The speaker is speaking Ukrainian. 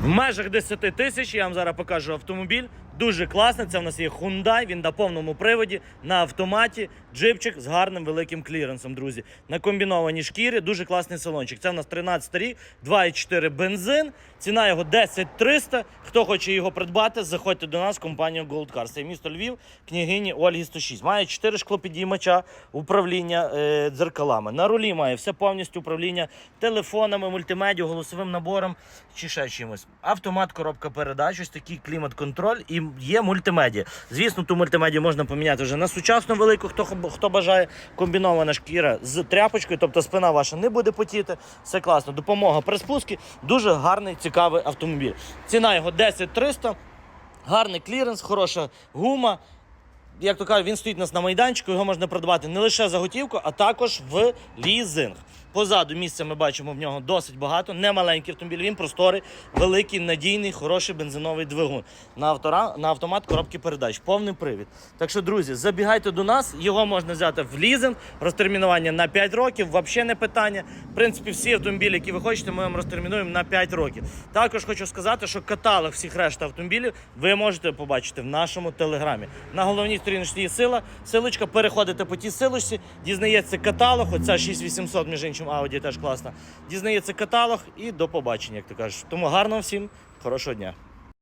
В межах 10 тисяч я вам зараз покажу автомобіль. Дуже класний. Це в нас є Hyundai, він на повному приводі, на автоматі, джипчик з гарним великим кліренсом, друзі. На комбінованій шкірі, дуже класний салончик. Це в нас 13 рік, 2,4 бензин. Ціна його 10 300. Хто хоче його придбати, заходьте до нас в компанію Gold Cars. Це місто Львів, княгині Ольги 106. Має 4 шклопідіймача, управління е, дзеркалами. На рулі має все повністю управління телефонами, мультимедіа, голосовим набором чи ще чимось. Автомат, коробка передач, ось такий клімат-контроль і є мультимедіа. Звісно, ту мультимедіа можна поміняти вже на сучасну велику, хто, хто бажає. Комбінована шкіра з тряпочкою, тобто спина ваша не буде потіти. Все класно. Допомога при спуску. Дуже гарний, цікавий автомобіль. Ціна його 10 300. Гарний кліренс, хороша гума. Як то кажуть, він стоїть у нас на майданчику, його можна продавати не лише за готівку, а також в лізинг. Позаду місця ми бачимо в нього досить багато. Не маленький автомобіль, він просторий, великий, надійний, хороший бензиновий двигун. На, автора, на автомат коробки передач, повний привід. Так що, друзі, забігайте до нас, його можна взяти в лізинг, розтермінування на 5 років, взагалі не питання. В принципі, всі автомобілі, які ви хочете, ми вам розтермінуємо на 5 років. Також хочу сказати, що каталог всіх решта автомобілів ви можете побачити в нашому телеграмі. На головній сторіночці є сила. Силочка, переходите по тій силочці, дізнається каталог. Оця 6800, між іншим, Audi теж класна. Дізнається каталог і до побачення, як ти кажеш. Тому гарного всім, хорошого дня.